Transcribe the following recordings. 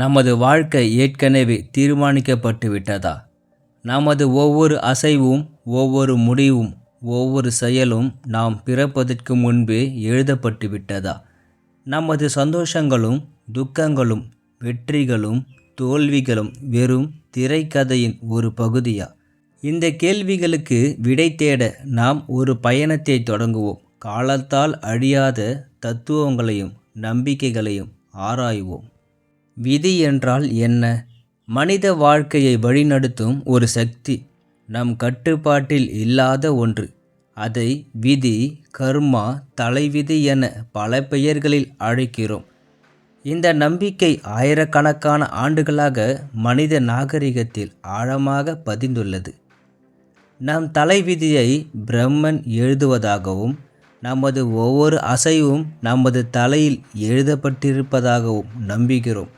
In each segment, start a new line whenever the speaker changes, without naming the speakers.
நமது வாழ்க்கை ஏற்கனவே தீர்மானிக்கப்பட்டு விட்டதா நமது ஒவ்வொரு அசைவும் ஒவ்வொரு முடிவும் ஒவ்வொரு செயலும் நாம் பிறப்பதற்கு முன்பே எழுதப்பட்டு விட்டதா நமது சந்தோஷங்களும் துக்கங்களும் வெற்றிகளும் தோல்விகளும் வெறும் திரைக்கதையின் ஒரு பகுதியா? இந்த கேள்விகளுக்கு விடை தேட நாம் ஒரு பயணத்தை தொடங்குவோம். காலத்தால் அழியாத தத்துவங்களையும் நம்பிக்கைகளையும் ஆராய்வோம். விதி என்றால் என்ன? மனித வாழ்க்கையை வழிநடத்தும் ஒரு சக்தி நம் கட்டுப்பாட்டில் இல்லாத ஒன்று. அதை விதி கர்மா தலைவிதி என பல பெயர்களில் அழைக்கிறோம். இந்த நம்பிக்கை ஆயிரக்கணக்கான ஆண்டுகளாக மனித நாகரிகத்தில் ஆழமாக பதிந்துள்ளது. நம் தலைவிதியை பிரம்மன் எழுதுவதாகவும் நமது ஒவ்வொரு அசைவும் நமது தலையில் எழுதப்பட்டிருப்பதாகவும் நம்புகிறோம்.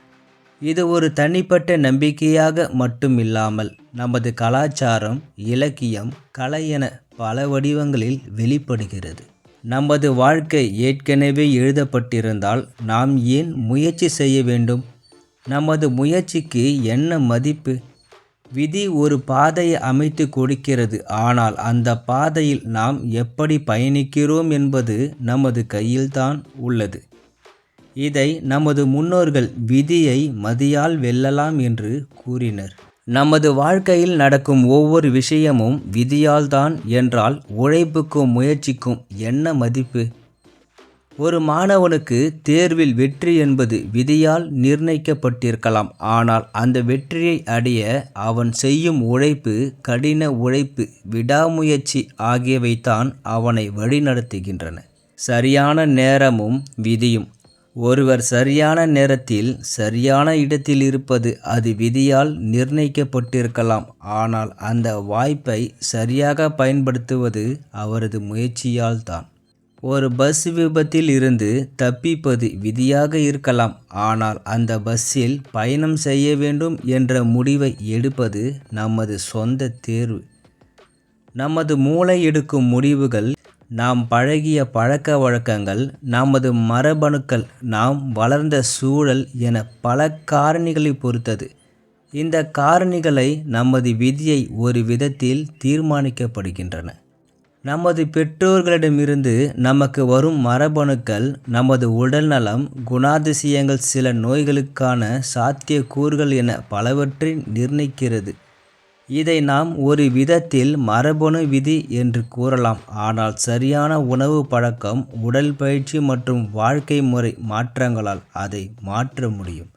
இது ஒரு தனிப்பட்ட நம்பிக்கையாக மட்டும் இல்லாமல் நமது கலாச்சாரம் இலக்கியம் கலை என பல வடிவங்களில் வெளிப்படுகிறது. நமது வாழ்க்கை ஏற்கனவே எழுதப்பட்டிருந்தால் நாம் ஏன் முயற்சி செய்ய வேண்டும்? நமது முயற்சிக்கு என்ன மதிப்பு? விதி ஒரு பாதையை அமைத்து கொடுக்கிறது. ஆனால் அந்த பாதையில் நாம் எப்படி பயணிக்கிறோம் என்பது நமது கையில்தான் உள்ளது. இதை நமது முன்னோர்கள் விதியை மதியால் வெல்லலாம் என்று கூறினர். நமது வாழ்க்கையில் நடக்கும் ஒவ்வொரு விஷயமும் விதியால்தான் என்றால் உழைப்புக்கும் முயற்சிக்கும் என்ன மதிப்பு? ஒரு மாணவனுக்கு தேர்வில் வெற்றி என்பது விதியால் நிர்ணயிக்கப்பட்டிருக்கலாம். ஆனால் அந்த வெற்றியை அடைய அவன் செய்யும் உழைப்பு கடின உழைப்பு விடாமுயற்சி ஆகியவைதான் அவனை வழிநடத்துகின்றன. சரியான நேரமும் விதியும் ஒருவர் சரியான நேரத்தில் சரியான இடத்தில் இருப்பது அது விதியால் நிர்ணயிக்கப்பட்டிருக்கலாம். ஆனால் அந்த வாய்ப்பை சரியாக பயன்படுத்துவது அவரது முயற்சியால் தான் ஒரு பஸ் விபத்தில் இருந்து தப்பிப்பது விதியாக இருக்கலாம். ஆனால் அந்த பஸ்ஸில் பயணம் செய்ய வேண்டும் என்ற முடிவை எடுப்பது நமது சொந்த தேர்வு. நமது மூளை எடுக்கும் முடிவுகள் நாம் பழகிய பழக்க வழக்கங்கள் நமது மரபணுக்கள் நாம் வளர்ந்த சூழல் என பல காரணிகளை பொறுத்தது. இந்த காரணிகளை நமது விதியை ஒரு விதத்தில் தீர்மானிக்கப்படுகின்றன. நமது பெற்றோர்களிடமிருந்து நமக்கு வரும் மரபணுக்கள் நமது உடல்நலம் குணாதிசயங்கள் சில நோய்களுக்கான சாத்தியக்கூறுகள் என பலவற்றை நிர்ணயிக்கிறது. இதை நாம் ஒரு விதத்தில் மரபணு விதி என்று கூறலாம். ஆனால் சரியான உணவு பழக்கம் உடல் பயிற்சி மற்றும் வாழ்க்கை முறை மாற்றங்களால் அதை மாற்ற முடியும்.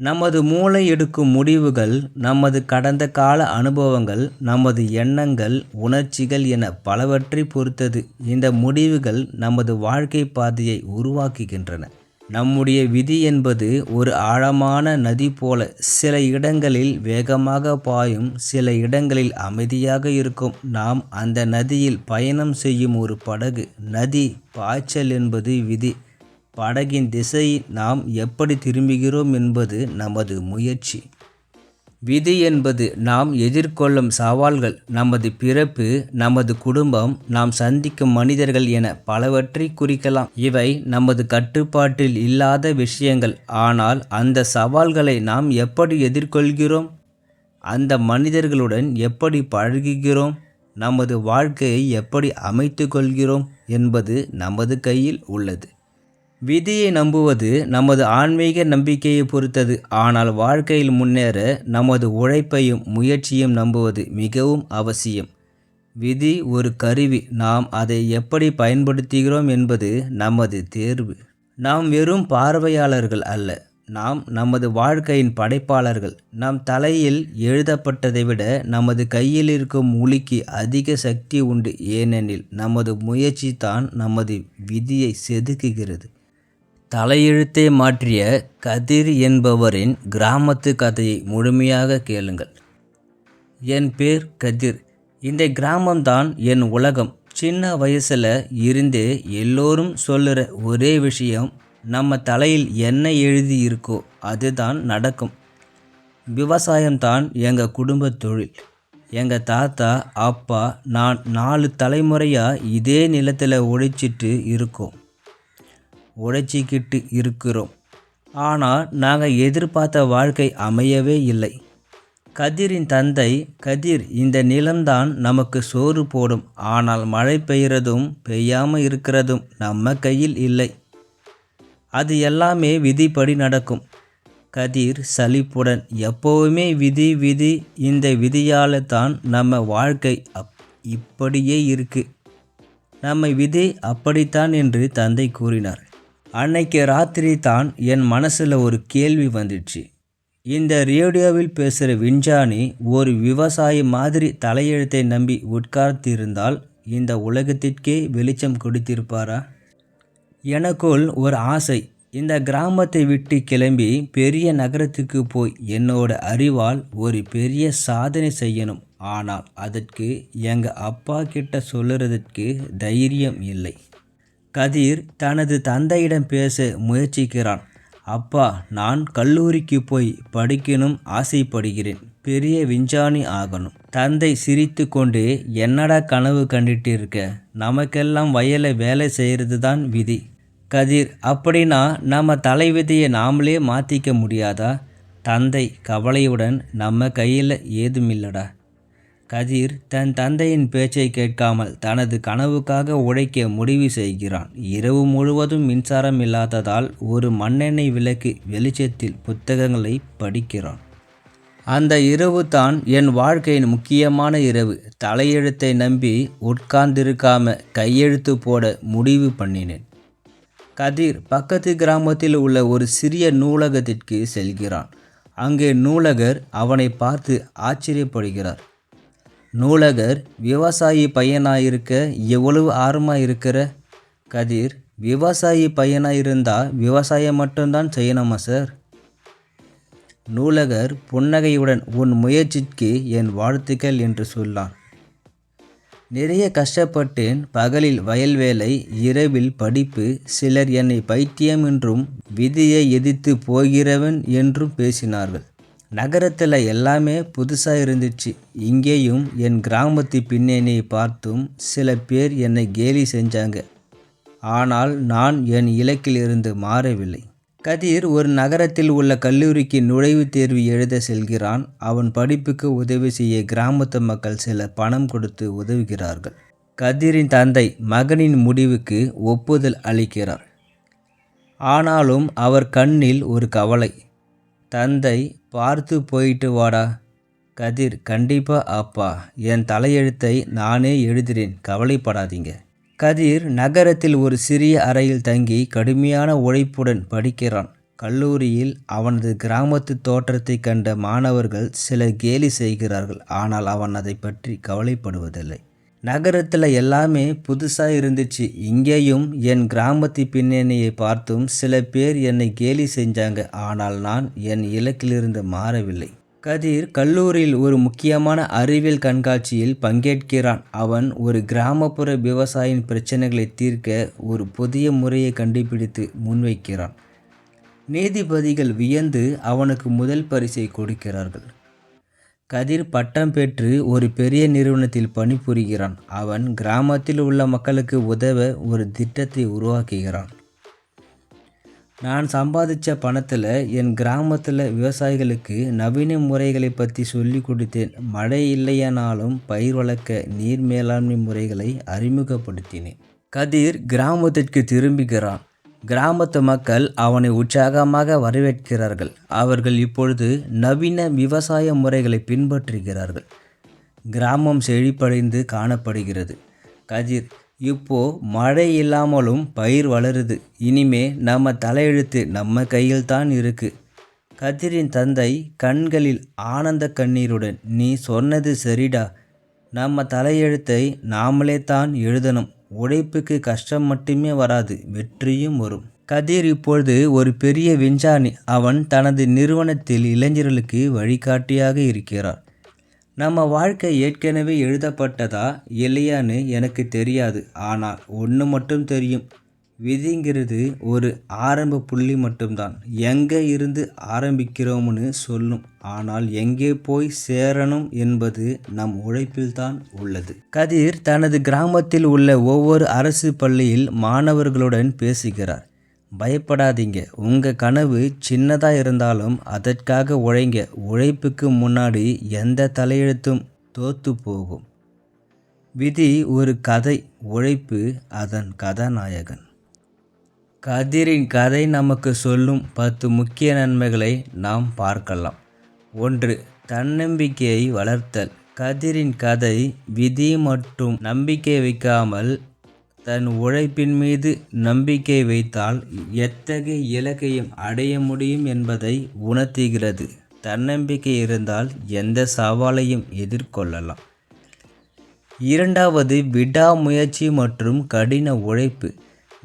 நமது மூளை எடுக்கும் முடிவுகள் நமது கடந்த கால அனுபவங்கள் நமது எண்ணங்கள் உணர்ச்சிகள் என பலவற்றை பொறுத்தது. இந்த முடிவுகள் நமது வாழ்க்கை பாதையை உருவாக்குகின்றன. நம்முடைய விதி என்பது ஒரு ஆழமான நதி போல சில இடங்களில் வேகமாக பாயும் சில இடங்களில் அமைதியாக இருக்கும். நாம் அந்த நதியில் பயணம் செய்யும் ஒரு படகு. நதி பாய்ச்சல் என்பது விதி. படகின் திசையை நாம் எப்படி திரும்புகிறோம் என்பது நமது முயற்சி. விதி என்பது நாம் எதிர்கொள்ளும் சவால்கள் நமது பிறப்பு நமது குடும்பம் நாம் சந்திக்கும் மனிதர்கள் என பலவற்றை குறிக்கலாம். இவை நமது கட்டுப்பாட்டில் இல்லாத விஷயங்கள். ஆனால் அந்த சவால்களை நாம் எப்படி எதிர்கொள்கிறோம்? அந்த மனிதர்களுடன் எப்படி பழகுகிறோம்? நமது வாழ்க்கையை எப்படி அமைத்து கொள்கிறோம் என்பது நமது கையில் உள்ளது. விதியை நம்புவது நமது ஆன்மீக நம்பிக்கையை பொறுத்தது. ஆனால் வாழ்க்கையில் முன்னேற நமது உழைப்பையும் முயற்சியும் நம்புவது மிகவும் அவசியம். விதி ஒரு கருவி. நாம் அதை எப்படி பயன்படுத்துகிறோம் என்பது நமது தேர்வு. நாம் வெறும் பார்வையாளர்கள் அல்ல. நாம் நமது வாழ்க்கையின் படைப்பாளர்கள். நம் தலையில் எழுதப்பட்டதை விட நமது கையில் இருக்கும் உளிக்கு அதிக சக்தி உண்டு. ஏனெனில் நமது முயற்சி தான் நமது விதியை செதுக்குகிறது. தலையெழுத்தை மாற்றிய கதிர் என்பவரின் கிராமத்து கதையை முழுமையாக கேளுங்கள். என் பேர் கதிர். இந்த கிராமம்தான் என் உலகம். சின்ன வயசில் இருந்தே எல்லோரும் சொல்லுற ஒரே விஷயம் நம்ம தலையில் என்ன எழுதி இருக்கோ அதுதான் நடக்கும். விவசாயம்தான் எங்கள் குடும்ப தொழில். எங்கள் தாத்தா அப்பா நான் நாலு தலைமுறையாக இதே நிலத்தில் ஒழிச்சிட்டு இருக்கோம். உழைச்சிக்கிட்டு இருக்கிறோம். ஆனால் நாங்கள் எதிர்பார்த்த வாழ்க்கை அமையவே இல்லை. கதிரின் தந்தை கதிர் இந்த நிலம்தான் நமக்கு சோறு போடும். ஆனால் மழை பெய்கிறதும் பெய்யாமல் இருக்கிறதும் நம்ம கையில் இல்லை. அது எல்லாமே விதிப்படி நடக்கும். கதிர் சலிப்புடன் எப்போவுமே விதி விதி இந்த விதியால் தான் நம்ம வாழ்க்கை அப் இப்படியே இருக்கு. நம்ம விதி அப்படித்தான் என்று தந்தை கூறினார். அன்னைக்கு ராத்திரி தான் என் மனசில் ஒரு கேள்வி வந்துச்சு. இந்த ரேடியோவில் பேசுகிற விஞ்ஞானி ஒரு விவசாயி மாதிரி தலையெழுத்தை நம்பி உட்கார்ந்திருந்தால் இந்த உலகத்திற்கே வெளிச்சம் கொடுத்திருப்பாரா? எனக்குள் ஒரு ஆசை. இந்த கிராமத்தை விட்டு கிளம்பி பெரிய நகரத்துக்கு போய் என்னோட அறிவால் ஒரு பெரிய சாதனை செய்யணும். ஆனால் அதற்கு எங்கள் அப்பா கிட்ட சொல்லுறதுக்கு தைரியம் இல்லை. கதிர் தனது தந்தையிடம் பேச முயற்சிக்கிறான். அப்பா நான் கல்லூரிக்கு போய் படிக்கணும் ஆசைப்படுகிறேன். பெரிய விஞ்ஞானி ஆகணும். தந்தை சிரித்து கொண்டு என்னடா கனவு கண்டுட்டு இருக்க நமக்கெல்லாம் வயலை வேலை செய்கிறது தான் விதி. கதிர் அப்படின்னா நம்ம தலைவிதியை நாமளே மாற்றிக்க முடியாதா? தந்தை கவலையுடன் நம்ம கையில் ஏதுமில்லடா. கதிர் தன் தந்தையின் பேச்சை கேட்காமல் தனது கனவுக்காக உழைக்க முடிவு செய்கிறான். இரவு முழுவதும் மின்சாரம் இல்லாததால் ஒரு மண்ணெண்ணெய் விளக்கு வெளிச்சத்தில் புத்தகங்களை படிக்கிறான். அந்த இரவு தான் என் வாழ்க்கையின் முக்கியமான இரவு. தலையெழுத்தை நம்பி உட்கார்ந்திருக்காம கையெழுத்து போட முடிவு பண்ணினேன். கதிர் பக்கத்து கிராமத்தில் உள்ள ஒரு சிறிய நூலகத்திற்கு செல்கிறான். அங்கே நூலகர் அவனை பார்த்து ஆச்சரியப்படுகிறார். நூலகர் விவசாயி பையனாக எவ்வளவு ஆர்வமாக இருக்கிற கதிர் விவசாயி பையனாக இருந்தால் விவசாயம் மட்டும்தான் செய்யணுமா சார்? நூலகர் புன்னகையுடன் உன் முயற்சிக்கு என் வாழ்த்துக்கள் என்று சொன்னான். நிறைய கஷ்டப்பட்டேன். பகலில் வயல் வேலை இரவில் படிப்பு சிலர் என்னை பைத்தியம் என்றும் விதியை எதிர்த்து போகிறவன் என்றும் பேசினார்கள். நகரத்தில் எல்லாமே புதுசாக இருந்துச்சு. இங்கேயும் என் கிராமத்து பின்னணியை பார்த்தும் சில பேர் என்னை கேலி செஞ்சாங்க. ஆனால் நான் என் இலக்கிலிருந்து மாறவில்லை. கதிர் ஒரு நகரத்தில் உள்ள கல்லூரிக்கு நுழைவுத் தேர்வு எழுத செல்கிறான். அவன் படிப்புக்கு உதவி செய்ய கிராமத்து மக்கள் சில பணம் கொடுத்து உதவுகிறார்கள். கதிரின் தந்தை மகனின் முடிவுக்கு ஒப்புதல் அளிக்கிறார். ஆனாலும் அவர் கண்ணில் ஒரு கவலை. தந்தை பார்த்து போயிட்டு வாடா. கதிர் கண்டிப்பாக அப்பா. என் தலையெழுத்தை நானே எழுதுகிறேன் கவலைப்படாதீங்க. கதிர் நகரத்தில் ஒரு சிறிய அறையில் தங்கி கடுமையான உழைப்புடன் படிக்கிறான். கல்லூரியில் அவனது கிராமத்து தோற்றத்தை கண்ட மாணவர்கள் சில கேலி செய்கிறார்கள். ஆனால் அவன் அதை பற்றி கவலைப்படுவதில்லை. நகரத்தில் எல்லாமே புதுசாக இருந்துச்சு. இங்கேயும் என் கிராமத்து பின்னணியை பார்த்தும் சில பேர் என்னை கேலி செஞ்சாங்க. ஆனால் நான் என் இலக்கிலிருந்து மாறவில்லை. கதிர் கல்லூரியில் ஒரு முக்கியமான அறிவியல் கண்காட்சியில் பங்கேற்கிறான். அவன் ஒரு கிராமப்புற விவசாயின் பிரச்சனைகளை தீர்க்க ஒரு புதிய முறையை கண்டுபிடித்து முன்வைக்கிறான். நீதிபதிகள் வியந்து அவனுக்கு முதல் பரிசை கொடுக்கிறார்கள். கதிர் பட்டம் பெற்று ஒரு பெரிய நிறுவனத்தில் பணிபுரிகிறான். அவன் கிராமத்தில் உள்ள மக்களுக்கு உதவ ஒரு திட்டத்தை உருவாக்குகிறான். நான் சம்பாதிச்ச பணத்தில் என் கிராமத்தில் விவசாயிகளுக்கு நவீன முறைகளை பற்றி சொல்லி கொடுத்தேன். மழை இல்லையானாலும் பயிர் வளர்க்க நீர் மேலாண்மை முறைகளை அறிமுகப்படுத்தினேன். கதிர் கிராமத்திற்கு திரும்புகிறான். கிராமத்து மக்கள் அவனை உற்சாகமாக வரவேற்கிறார்கள். அவர்கள் இப்பொழுது நவீன விவசாய முறைகளை பின்பற்றுகிறார்கள். கிராமம் செழிப்படைந்து காணப்படுகிறது. கதிர் இப்போ மழை இல்லாமலும் பயிர் வளருது. இனிமே நம்ம தலையெழுத்து நம்ம கையில் தான் இருக்கு. கதிரின் தந்தை கண்களில் ஆனந்த கண்ணீருடன் நீ சொன்னது சரிடா. நம்ம தலையெழுத்தை நாமளே தான் எழுதணும். உழைப்புக்கு கஷ்டம் மட்டுமே வராது வெற்றியும் வரும். கதிர் இப்பொழுது ஒரு பெரிய விஞ்ஞானி. அவன் தனது நிறுவனத்தில் இளைஞர்களுக்கு வழிகாட்டியாக இருக்கிறார். நம்ம வாழ்க்கை ஏற்கனவே எழுதப்பட்டதா? இல்லையான்னு எனக்கு தெரியாது. ஆனால் ஒன்று மட்டும் தெரியும். விதிங்கிறது ஒரு ஆரம்ப புள்ளி மட்டும்தான். எங்கே இருந்து ஆரம்பிக்கிறோம்னு சொல்லும். ஆனால் எங்கே போய் சேரணும் என்பது நம் உழைப்பில்தான் உள்ளது. கதிர் தனது கிராமத்தில் உள்ள ஒவ்வொரு அரசு பள்ளியில் மாணவர்களுடன் பேசுகிறார். பயப்படாதீங்க. உங்கள் கனவு சின்னதாக இருந்தாலும் அதற்காக உழைங்க. உழைப்புக்கு முன்னாடி எந்த தலையெழுத்தும் தோத்து போகும். விதி ஒரு கதை. உழைப்பு அதன் கதாநாயகன். கதிரின் கதை நமக்கு சொல்லும் பத்து முக்கிய நன்மைகளை நாம் பார்க்கலாம். ஒன்று தன்னம்பிக்கையை வளர்த்தல். கதிரின் கதை விதி மற்றும் நம்பிக்கை வைக்காமல் தன் உழைப்பின் மீது நம்பிக்கை வைத்தால் எத்தகைய இலக்கையும் அடைய முடியும் என்பதை உணர்த்துகிறது. தன்னம்பிக்கை இருந்தால் எந்த சவாலையும் எதிர்கொள்ளலாம். இரண்டாவது விடாமுயற்சி மற்றும் கடின உழைப்பு.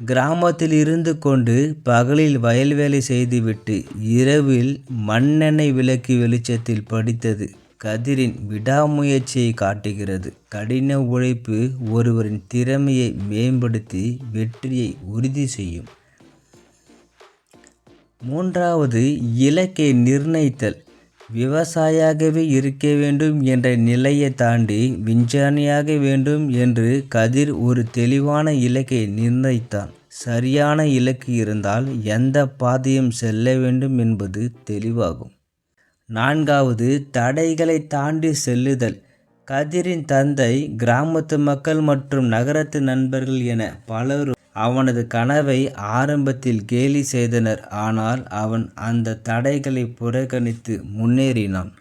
கிராமத்தில் இருந்து கொண்டு பகலில் வயல் வேலை செய்துவிட்டு இரவில் மண்ணெண்ணெய் விளக்கு வெளிச்சத்தில் படித்தது. கதிரின் விடாமுயற்சியை காட்டுகிறது. கடின உழைப்பு ஒருவரின் திறமையை மேம்படுத்தி வெற்றியை உறுதி செய்யும். மூன்றாவது இலக்கை நிர்ணயித்தல். விவசாயியாகவே இருக்க வேண்டும் என்ற நிலையை தாண்டி விஞ்ஞானியாக வேண்டும் என்று கதிர் ஒரு தெளிவான இலக்கை நிர்ணயித்தான். சரியான இலக்கு இருந்தால் எந்த பாதையும் செல்ல வேண்டும் என்பது தெளிவாகும். நான்காவது தடைகளை தாண்டி செல்லுதல். கதிரின் தந்தை கிராமத்து மக்கள் மற்றும் நகரத்து நண்பர்கள் என பலரும் அவனது கனவை ஆரம்பத்தில் கேலி செய்தனர் ஆனால் அவன் அந்த தடைகளை புறக்கணித்து முன்னேறினான்.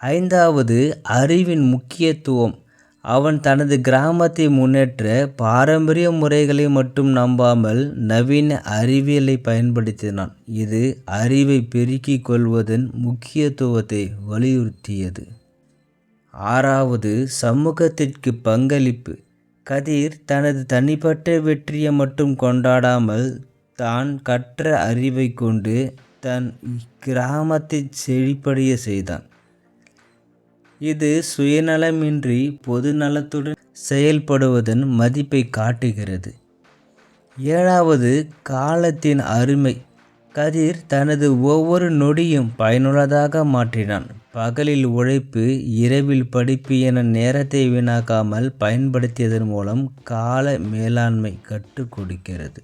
ஐந்தாவது அறிவின் முக்கியத்துவம். அவன் தனது கிராமத்தை முன்னேற்ற பாரம்பரிய முறைகளை மட்டும் நம்பாமல் நவீன அறிவியலை பயன்படுத்தினான். இது அறிவை பெருக்கிக் கொள்வதன் முக்கியத்துவத்தை வலியுறுத்தியது. ஆறாவது சமூகத்திற்கு பங்களிப்பு. கதிர் தனது தனிப்பட்ட வெற்றியை மட்டும் கொண்டாடாமல் தான் கற்ற அறிவை கொண்டு தன் கிராமத்தை செழிப்படைய செய்தான். இது சுயநலமின்றி பொது நலத்துடன் செயல்படுவதன் மதிப்பை காட்டுகிறது. ஏழாவது காலத்தின் அருமை. கதிர் தனது ஒவ்வொரு நொடியும் பயனுள்ளதாக மாற்றினான். பகலில் உழைப்பு இரவில் படிப்பு என நேரத்தை வீணாக்காமல் பயன்படுத்தியதன் மூலம் கால மேலாண்மை கற்றுக் கொடுக்கிறது.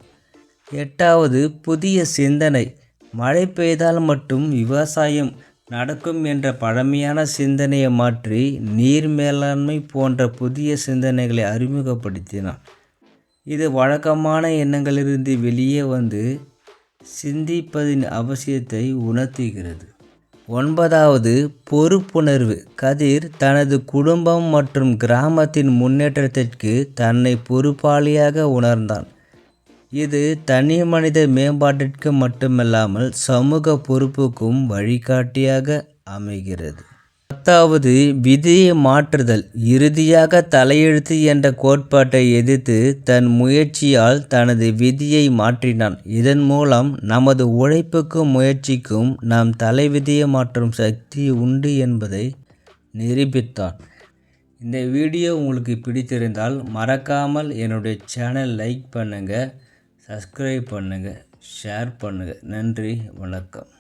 எட்டாவது புதிய சிந்தனை. மழை பெய்தால் மட்டும் விவசாயம் நடக்கும் என்ற பழமையான சிந்தனையை மாற்றி நீர் மேலாண்மை போன்ற புதிய சிந்தனைகளை அறிமுகப்படுத்தினான். இது வழக்கமான எண்ணங்களிலிருந்து வெளியே வந்து சிந்திப்பதின் அவசியத்தை உணர்த்துகிறது. ஒன்பதாவது பொறுப்புணர்வு. கதிர் தனது குடும்பம் மற்றும் கிராமத்தின் முன்னேற்றத்திற்கு தன்னை பொறுப்பாளியாக உணர்ந்தான். இது தனி மனித மேம்பாட்டிற்கு மட்டுமல்லாமல் சமூக பொறுப்புக்கும் வழிகாட்டியாக அமைகிறது. பத்தாவது விதியை மாற்றுதல். இறுதியாக தலையெழுத்து என்ற கோட்பாட்டை எதிர்த்து தன் முயற்சியால் தனது விதியை மாற்றினான். இதன் மூலம் நமது உழைப்புக்கும் முயற்சிக்கும் நாம் தலைவிதியை மாற்றும் சக்தி உண்டு என்பதை நிரூபித்தான். இந்த வீடியோ உங்களுக்கு பிடித்திருந்தால் மறக்காமல் என்னுடைய சேனல் லைக் பண்ணுங்கள் சப்ஸ்கிரைப் பண்ணுங்கள் ஷேர் பண்ணுங்கள் நன்றி வணக்கம்.